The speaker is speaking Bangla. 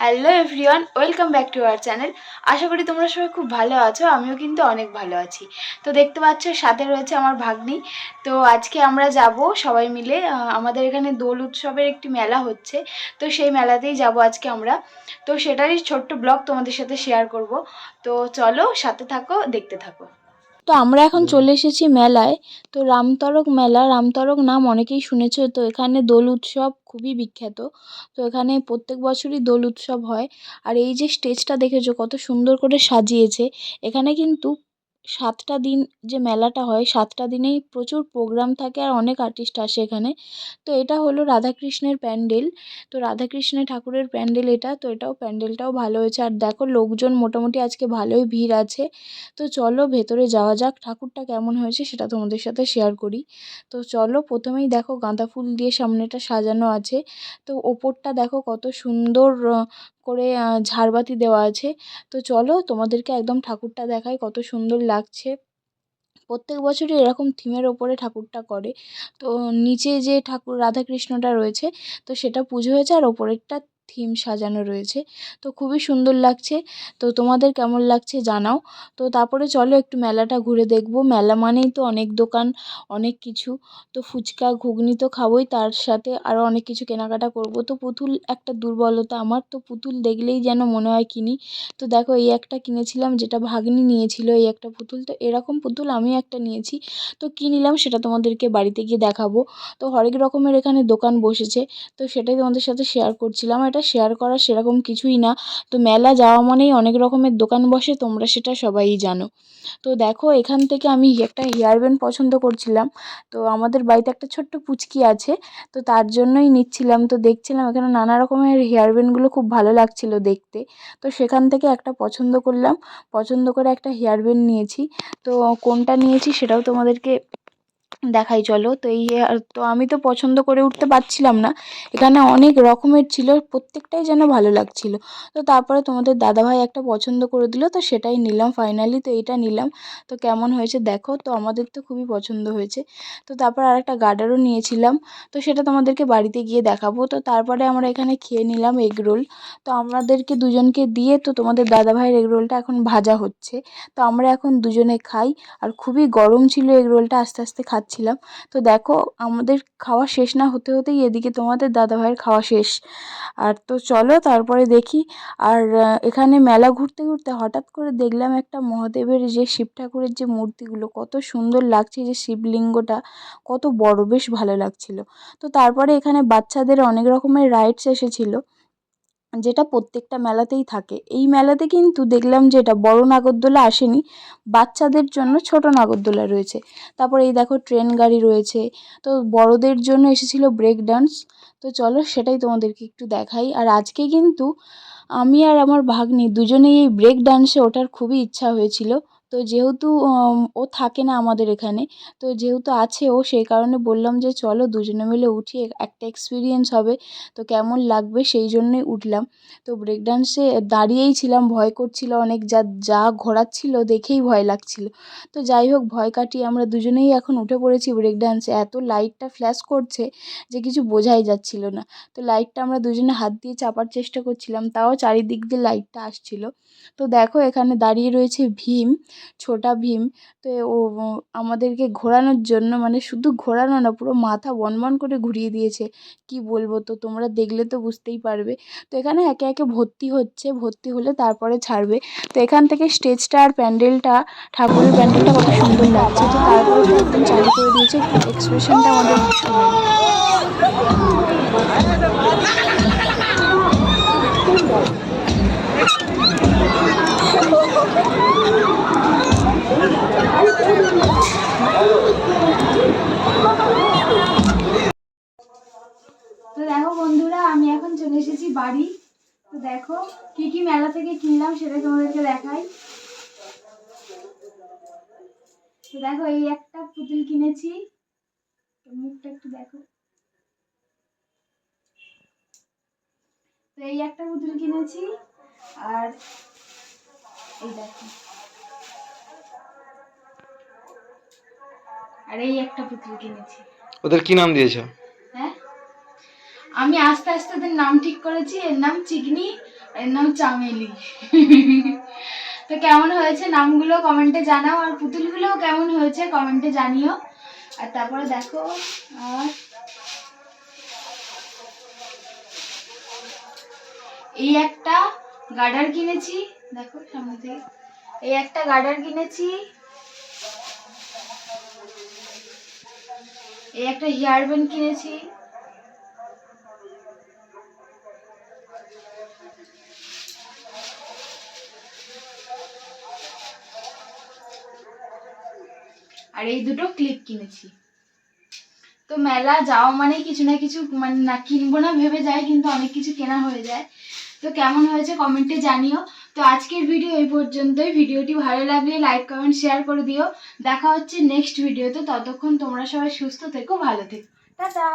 Hello everyone welcome back to our channel আশা করি তোমরা সবাই খুব ভালো আছো, আমিও কিন্তু অনেক ভালো আছি। তো দেখতে পাচ্ছ, সাথে রয়েছে আমার ভাগ্নি। তো আজকে আমরা যাব সবাই মিলে আমাদের এখানে দোল উৎসবের একটি মেলা হচ্ছে। তো সেই মেলাতেই যাব আজকে আমরা। তো সেটারই ছোট্ট ব্লগ তোমাদের সাথে শেয়ার করব। তো চলো, সাথে থাকো, দেখতে থাকো। তো আমরা এখন চলে এসেছি মেলায়। তো রামতরক মেলা রামতরক নাম অনেকেই শুনেছ। তো এখানে দোল উৎসব খুবই বিখ্যাত। তো এখানে প্রত্যেক বছরই দোল উৎসব হয়। আর এই যে স্টেজটা দেখেছ কত সুন্দর করে সাজিয়েছে। এখানে কিন্তু সাতটা দিন যে মেলাটা হয়, সাতটা দিনেই প্রচুর প্রোগ্রাম থাকে আর অনেক আর্টিস্ট আসে এখানে। তো এটা হলো রাধাকৃষ্ণের প্যান্ডেল। তো রাধাকৃষ্ণের ঠাকুরের প্যান্ডেল এটা, তো এটাও প্যান্ডেলটাও ভালো হয়েছে। আর দেখো লোকজন মোটামুটি আজকে ভালোই ভিড় আছে। তো চলো ভেতরে যাওয়া যাক, ঠাকুরটা কেমন হয়েছে সেটা তোমাদের সাথে শেয়ার করি। তো চলো প্রথমেই দেখো গাঁদা ফুল দিয়ে সামনেটা সাজানো আছে। তো ওপরটা দেখো কত সুন্দর করে ঝাড়বাতি দেওয়া আছে। তো চলো তোমাদেরকে একদম ঠাকুরটা দেখাই, কত সুন্দর লাগছে। প্রত্যেক বছরই এরকম থিমের ওপরে ঠাকুরটা করে। তো নিচে যে ঠাকুর, রাধাকৃষ্ণটা রয়েছে, তো সেটা পুজো হয়েছে আর ওপরেরটা থিম সাজানো রয়েছে। তো খুবই সুন্দর লাগছে। তো তোমাদের কেমন লাগছে জানাও। তো তারপরে চলো একটু মেলাটা ঘুরে দেখব। মেলা মানেই তো অনেক দোকান, অনেক কিছু। তো ফুচকা, ঘুগনি তো খাবোই। তার সাথে আরও অনেক কিছু কেনাকাটা করব। তো পুতুল একটা দুর্বলতা আমার। তো পুতুল দেখলেই যেন মনে হয় কিনি। তো দেখো এই একটা কিনেছিলাম, যেটা ভাগ্নি নিয়েছিল এই একটা পুতুল। তো এরকম পুতুল আমিও একটা নিয়েছি। তো কী নিলাম সেটা তোমাদেরকে বাড়িতে গিয়ে দেখাবো। তো হরেক রকমের এখানে দোকান বসেছে। তো সেটাই তোমাদের সাথে শেয়ার করছিলাম। এটা শেয়ার করার সেরকম কিছুই না। তো মেলা যাওয়া মানেই অনেক রকমের দোকান বসে, তোমরা সেটা সবাই জানো। তো দেখো, এখান থেকে আমি একটা হেয়ার ব্যান্ড পছন্দ করছিলাম। তো আমাদের বাড়িতে একটা ছোট্ট পুচকি আছে, তো তার জন্যই নিচ্ছিলাম। তো দেখছিলাম এখানে নানা রকমের হেয়ার ব্যান্ডগুলো খুব ভালো লাগছিল দেখতে। তো সেখান থেকে একটা পছন্দ করলাম। পছন্দ করে একটা হেয়ার ব্যান্ড নিয়েছি। তো কোনটা নিয়েছি সেটাও তোমাদেরকে দেখাই চলো। তো এই তো আমি তো পছন্দ করে উঠতে পারছিলাম না। এখানে অনেক রকমের ছিল, প্রত্যেকটাই যেন ভালো লাগছিল। তো তারপরে তোমাদের দাদাভাই একটা পছন্দ করে দিল, তো সেটাই নিলাম ফাইনালি তো এইটা নিলাম। তো কেমন হয়েছে দেখো, তো আমাদের তো খুবই পছন্দ হয়েছে। তো তারপর আর একটা গার্ডারও নিয়েছিলাম, তো সেটা তোমাদেরকে বাড়িতে গিয়ে দেখাবো। তো তারপরে আমরা এখানে খেয়ে নিলাম এগ রোল। তো আমাদেরকে দুজনকে দিয়ে, তো তোমাদের দাদাভাইয়ের এগ রোলটা এখন ভাজা হচ্ছে। তো আমরা এখন দুজনে খাই, আর খুবই গরম ছিল এগ রোলটা, আস্তে আস্তে খাচ্ছিলাম তো দেখো, আমাদের খাওয়া শেষ না হতে হতেই এদিকে তোমাদের দাদাভাইয়ের খাওয়া শেষ। আর তো চলো তারপরে দেখি। আর এখানে মেলা ঘুরতে ঘুরতে হঠাৎ করে দেখলাম একটা মহাদেবের যে শিব ঠাকুরের যে মূর্তিগুলো, কত সুন্দর লাগছে যে শিবলিঙ্গটা, কত বড়, বেশ ভালো লাগছিল। তো তারপরে এখানে বাচ্চাদের অনেক রকমের রাইডস এসেছিল। যেটা প্রত্যেকটা মেলাতেই থাকে। এই মেলাতে কিন্তু দেখলাম যে এটা বড় নাগরদোলা আসেনি, বাচ্চাদের জন্য ছোট নাগরদোলা রয়েছে। তারপর এই দেখো ট্রেন গাড়ি রয়েছে, তো বড়দের জন্য এসেছিল ব্রেক ডান্স তো চলো সেটাই তোমাদেরকে একটু দেখাই। আর আজকে কিন্তু আমি আর আমার ভাগ্নি দুজনেই এই ব্রেক ডান্সে ওঠার খুবই ইচ্ছা হয়েছিল। তো যেহেতু ও থাকে না আমাদের এখানে, তো যেহেতু আছে ও, সেই কারণে বললাম যে চলো দুজনে মিলে উঠি একটা এক্সপিরিয়েন্স হবে, তো কেমন লাগবে সেই জন্যই উঠলাম। তো ব্রেক ডান্সে দাঁড়িয়েই ছিলাম, ভয় করছিল অনেক, যা যা ঘোরাচ্ছিল দেখেই ভয় লাগছিল। তো যাই হোক, ভয় কাটিয়ে আমরা দুজনেই এখন উঠে পড়েছি ব্রেক ডান্সে এত লাইটটা ফ্ল্যাশ করছে যে কিছু বোঝাই যাচ্ছিল না। তো লাইটটা আমরা দুজনে হাত দিয়ে চাপার চেষ্টা করছিলাম, তাও চারিদিক দিয়ে লাইটটা আসছিল। তো দেখো এখানে দাঁড়িয়ে রয়েছে ভীম। ছোটা ভীম। তো ও আমাদেরকে ঘোরানোর জন্য মানে শুধু ঘোরানো না, পুরো মাথা বনবন করে ঘুরিয়ে দিয়েছে। কি বলব তো, তোমরা দেখলে তো বুঝতেই পারবে। তো এখানে একে একে ভর্তি হচ্ছে, ভর্তি হলে তারপরে ছাড়বে। তো এখান থেকে স্টেজটা আর প্যান্ডেলটা, ঠাকুরের প্যান্ডেলটা কত সুন্দর লাগছে। তো তারপরে একদম চালু করে দিয়েছে, এক্সপ্রেশনটা আমাদের তো দেখো বন্ধুরা, আমি এখন চলে এসেছি বাড়ি। তো দেখো, কি কি মেলা থেকে কিনলাম সেটা তোমাদেরকে দেখাই। তো দেখো, এই একটা পুতুল কিনেছি। মুখটা একটু দেখো। তো এই একটা পুতুল কিনেছি, আর এই দেখো। আর এই একটা পুতুল কিনেছি। ওদের কি নাম দিয়েছ? আমি আস্তে আস্তে ওদের নাম ঠিক করেছি, এর নাম চিকনি, এর নাম চামেলি। তো কেমন হয়েছে নামগুলো কমেন্টে জানাও, আর পুতুলগুলোও কেমন হয়েছে কমেন্টে জানিও। আর তারপরে দেখো, আর এই একটা গার্ডার কিনেছি, দেখো সামনে থেকে, এই একটা গার্ডার কিনেছি, এই একটা হেয়ার ব্যান্ড কিনেছি। আর এই দুটো ক্লিপ কিনেছি। তো মেলা যাওয়া মানে কিছু না কিছু মানে না কিনবো না ভেবে যায়, কিন্তু অনেক কিছু কেনা হয়ে যায়। তো কেমন হয়েছে কমেন্টে জানিও। তো আজকের ভিডিও এই পর্যন্তই। ভিডিওটি ভালো লাগলে লাইক কমেন্ট শেয়ার করে দিও। দেখা হচ্ছে নেক্সট ভিডিওতে ততক্ষণ তোমরা সবাই সুস্থ থেকো, ভালো থেকো। টাটা!